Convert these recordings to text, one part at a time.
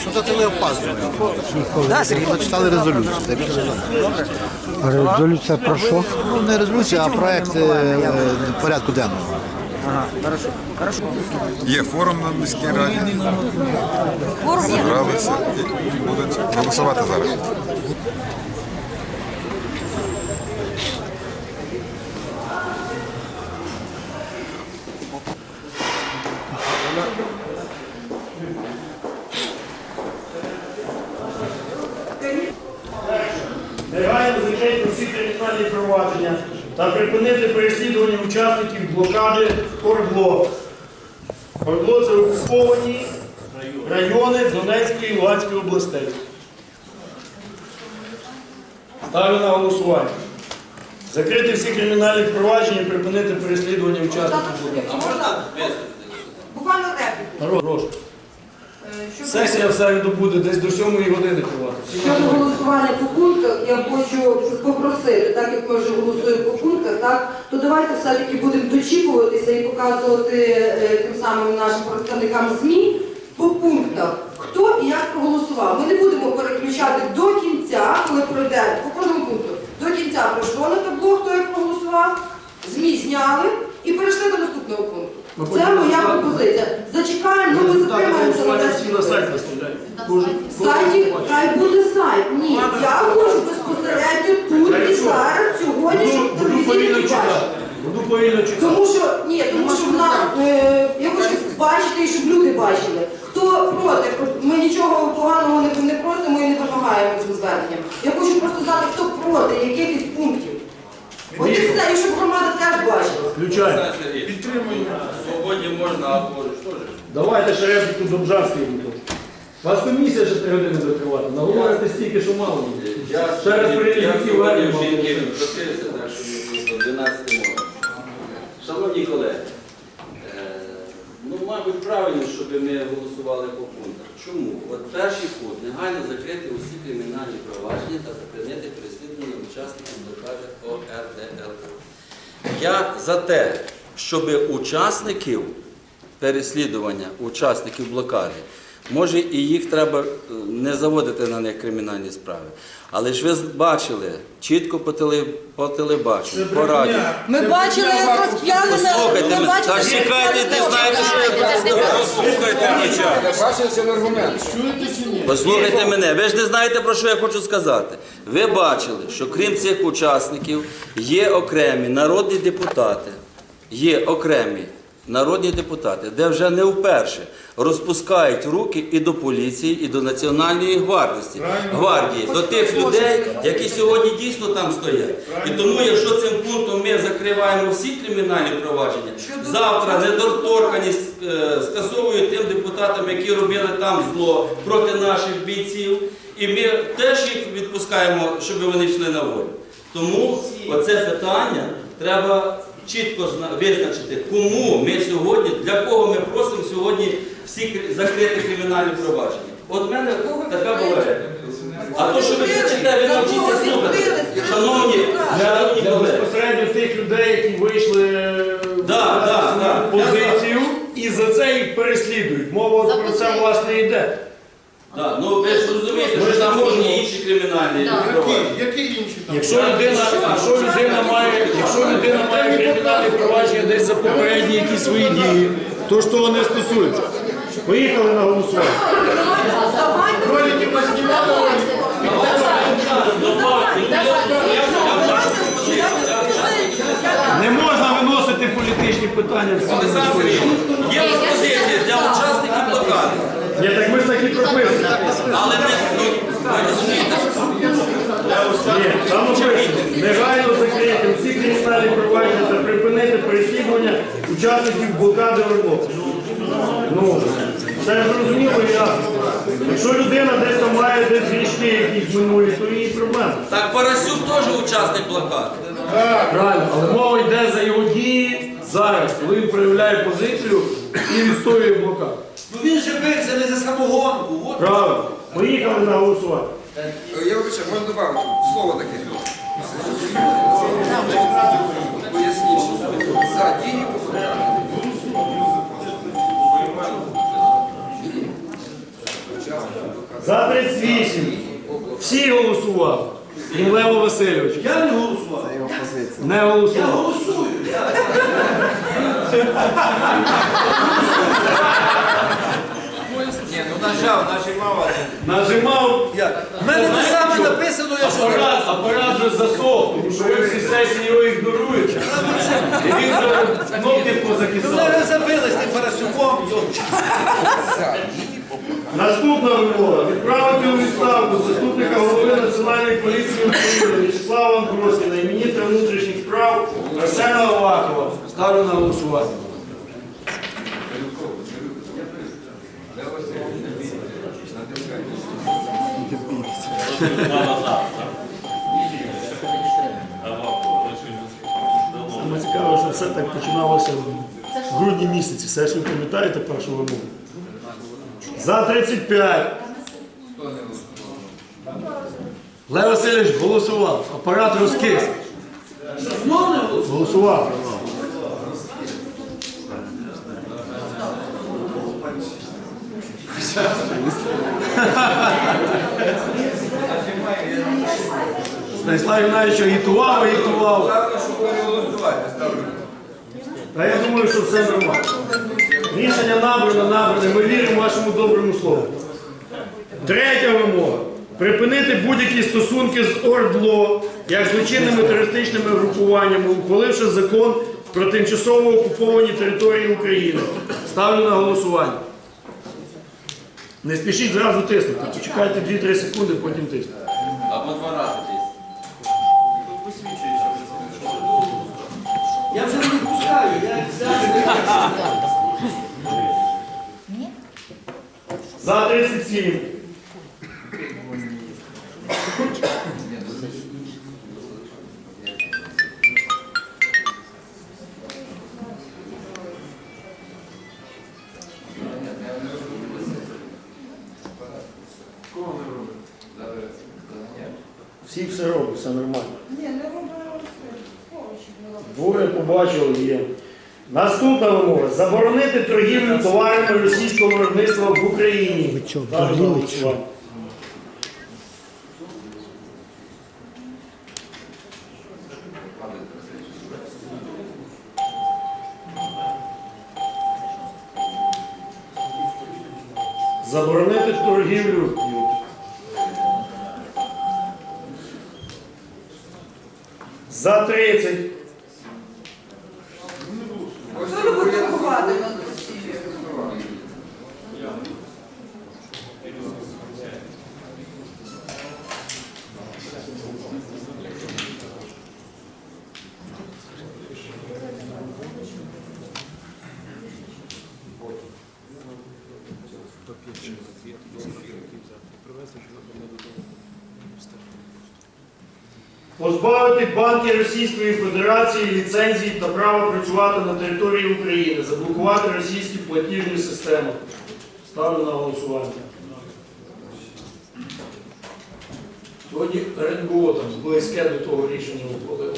Що це? Да, Сергій, зачитали резолюцію. Це більше резолюція. Резолюція про що? Ну, не резолюція, а проект е, е, порядку денного. Є форум на міській раді. Зібралися і будуть голосувати зараз. Кримінальні провадження та припинити переслідування учасників блокади Ордло. Ордло це окуповані райони Донецької і Луганської областей. Ставлю на голосування. Закрити всі кримінальні провадження і припинити переслідування учасників блокади. Можна? Буквально репліку. Прошу. Е, Сесія в середу буде десь до 7 години тривати. Щодо голосування по пунктах, я хочу попросити, так як ми вже голосуємо по пунктах, так, то давайте все-таки будемо дочікуватися і показувати е, тим самим нашим представникам ЗМІ по пунктах, хто і як проголосував. Ми не будемо переключати до кінця, коли пройде по кожному пункту. До кінця пройшло на табло, хто як проголосував, ЗМІ зняли і перейшли до наступного пункту. Це моя пропозиція. Зачекаємо, ну ми затримаємося на 10 всі на сайт виставляють. Сайті хай буде сайт. Ні, я хочу безпосередньо тут і зараз, сьогодні, щоб телевізійні. Буду повільно читати. Тому що ні, тому що в нас е, я хочу бачити і щоб люди бачили. Хто проти, ми нічого поганого не, не просимо і не вимагаємо цим зверненням. Я хочу просто знати, хто проти якихось пунктів. От і все, і щоб громада теж бачила. Включай. Сьогодні можна, а поруч теж. Давайте ще репліку Добжарський буде. Вас комісія ще три години буде тривати. Наговорите стільки, що мало буде. Я, Ще раз я сьогодні в жінки мабуть. просився, так що ми до 12 можна. Шановні колеги, е, ну, мабуть, правильно, щоб ми голосували по пунктах. Чому? От перший пункт негайно закрити усі кримінальні провадження та припинити переслідування учасників блокади ОРДЛ. Я за те, щоб учасників переслідування, учасників блокади, може і їх треба е, не заводити на них кримінальні справи. Але ж ви бачили чітко по, теле, по телебаченню, по радіо. Ми бачили, як розп'яли Послухайте мене, та чекайте, ти знаєте, що я послухайте мене. Послухайте мене, ви ж не знаєте, про що я хочу сказати. Ви бачили, що крім цих учасників є окремі народні депутати, є окремі народні депутати, де вже не вперше розпускають руки і до поліції, і до Національної гвардії, гвардії до тих людей, які сьогодні дійсно там стоять. І тому, якщо цим пунктом ми закриваємо всі кримінальні провадження, завтра недоторканість е, скасовують тим депутатам, які робили там зло проти наших бійців, і ми теж їх відпускаємо, щоб вони йшли на волю. Тому оце питання треба чітко зна- визначити, кому ми сьогодні, для кого ми просимо сьогодні всі кри- закрити кримінальні провадження. От в мене така була. А то, що ви кричите, ви навчіться слухати. Шановні, шановні Для колеги. безпосередньо тих людей, які вийшли е, Да, да, на да. позицію і за це їх переслідують. Мова про це власне йде. Да, ну ви ж розумієте, що там можна інші кримінальні провадження. Якщо людина, має, якщо людина має кримінальне провадження десь за попередні якісь свої дії, то ж того не стосується. Поїхали на голосування. Не можна виносити політичні питання в Олександр Сергійович, Є пропозиція для учасників блокади. Ні, так ми ж так і прописано. Але не ну, розумієте, Ні, там написано. Негайно закрити всі кримінальні провадження та припинити переслідування учасників блокади Орлов. Ну, це зрозуміло і ясно. Якщо людина десь там має десь грішки якісь минулі, то її проблема. так Парасюк теж учасник блокади. Правильно, але мова йде за його дії зараз, коли він проявляє позицію і відстоює блокаду. Ну він же це не за самогонку. От. Правильно. Поїхали на голосування. Я вибачаю, можна додати слово таке. Поясніть. За дії покарання. За 38. Всі голосували. І Лево Васильович. Я не голосував. Не голосував. Я голосую. вже засох, тому що ви всі сесії його ігноруєте. І він вже кнопки Ви позакисав. мене забили з тим Парасюком. Наступна вимога. Відправити у відставку заступника голови Національної поліції України Вячеслава Андросіна і міністра внутрішніх справ Арсена Авакова. Ставлю на голосування. Саме цікаве, що все так починалося в грудні місяці. Все ж ви пам'ятаєте першу вимогу? За 35. Лев Васильович голосував. Апарат розкис. Голосував. Станіслав Іванович агітував, агітував. Главное, щоб переголосувати, ставлю. А я думаю, що все нормально. Рішення набрано, набране. Ми віримо вашому доброму слову. Третя вимога. Припинити будь-які стосунки з ОРДЛО як злочинними терористичними групуваннями, ухваливши закон про тимчасово окуповані території України. Ставлю на голосування. Не спішіть зразу тиснути. Почекайте 2-3 секунди, потім тиснути. Або два рази За 37. Всі все роблять, все нормально. Ні, Двоє побачили є. Наступна вимога. Заборонити торгівлю товарами російського виробництва в Україні. Ви що, Заборонити торгівлю. За 30. Що ви будете ховати на засілі? Позбавити банки Російської Федерації ліцензій та права працювати на території України, заблокувати російські платіжні системи. Ставлю на голосування. Сьогодні РНБО там близьке до того рішення ухвалило.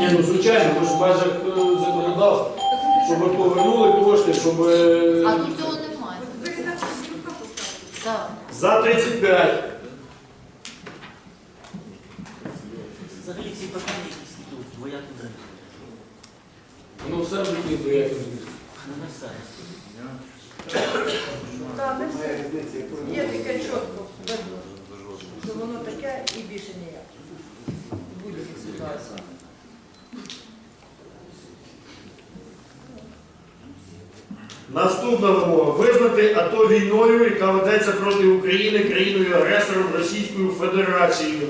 Ні, ну звичайно, ми ж в межах е, законодавства. Щоб повернули кошти, щоб е, А тут цього. Так. за 35. Взагалі ці питання якісь тут, двоякі взагалі. Ну все в житті зміст. Не все. Так, не все. Є таке чітко видно, що воно таке і більше ніяк. В будь-яких Наступна вимога. Визнати АТО війною, яка ведеться проти України країною агресором Російською Федерацією.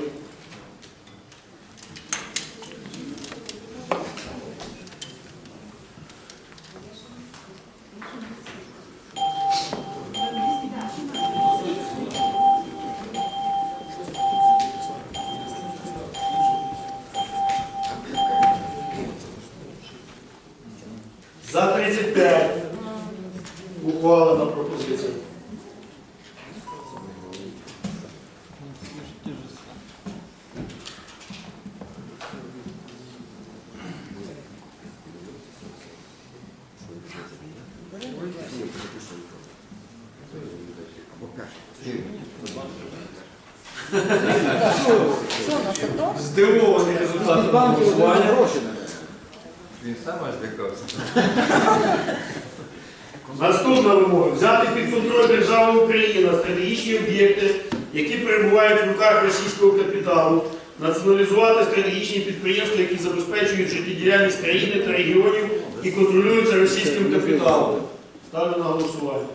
Buddhism Наступна взяти під контроль держави Україна стратегічні об'єкти, які перебувають в руках російського капіталу, націоналізувати стратегічні підприємства, які забезпечують життєдіяльність країни та регіонів і контролюються російським капіталом. Ставлю на голосування.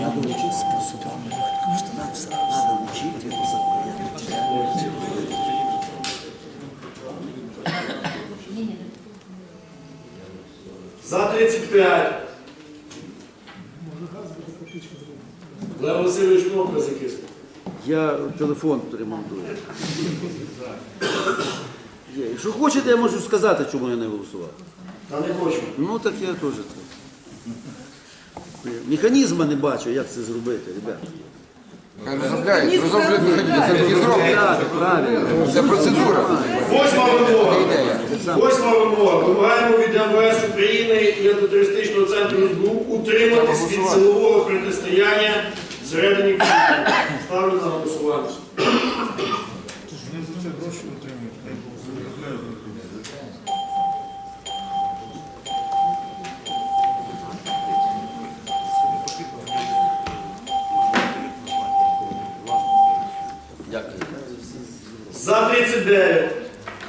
Надо учить За 35. Лев Васильович кнопка закисла. Я телефон ремонтую. Є. Якщо хочете, я можу сказати, чому я не голосував. Та не хочу. Ну так я теж це. Механізму не бачу, як це зробити, ребята. Розробляють, розроблять механізм. Це зроблять. Правильно. Це процедура. Восьма. Восьма вимога. Вимагаємо від МВС України і антитерористичного центру СБУ утриматись від силового протистояння всередині країни. Ставлю на голосування. За 39.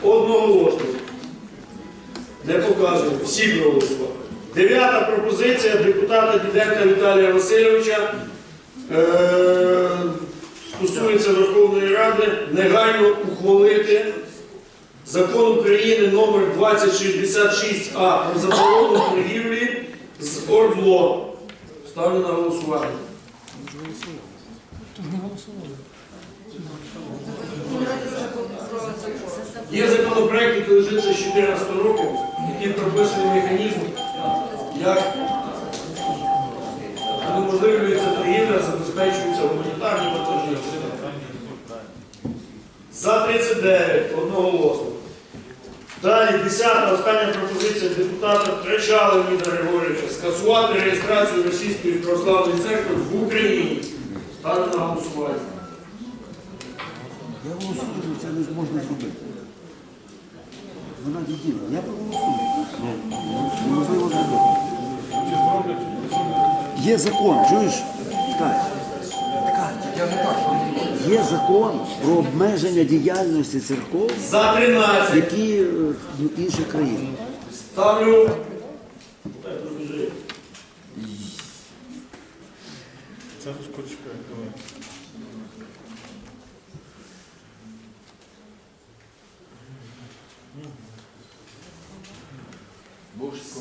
Одноголосно. Не показую. Всі проголосували. Дев'ята пропозиція депутата Діденка Віталія Васильовича е, стосується Верховної Ради негайно ухвалити закон України номер 2066А про заборону торгівлі з ОРДЛО. Ставлю на голосування. Є законопроект, який лежить з 14 років, який прописаний механізм, як унеможливлюється торгівля, забезпечуються гуманітарні платежі. За 39 одноголосно. Далі, 10 остання пропозиція депутата Тречала Леоніда Григорьовича скасувати реєстрацію Російської православної церкви в Україні. Ставлю на голосування. Я голосую, це не можна зробити. Вона діділа. Я проголосую. Є закон, чуєш? Ткач. Є закон про обмеження діяльності церков, За 13. які е, в інших країнах. Ставлю.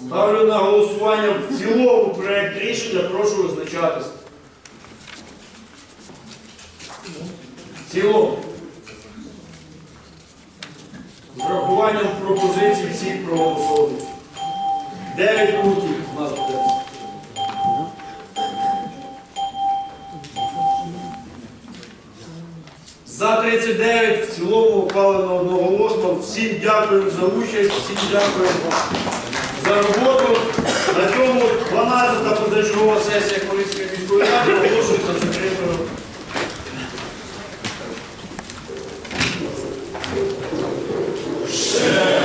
Ставлю на голосування в цілому проект рішення, прошу визначатися. В цілому. З врахуванням пропозицій всіх проголосованих. Дев'ять пунктів у нас буде. За 39 в цілому ухвалено одноголосно. Всім дякую за участь, всім дякую за роботу. На цьому 12-та позачергова сесія Хмельницької міської ради оголошується закритою. Yeah.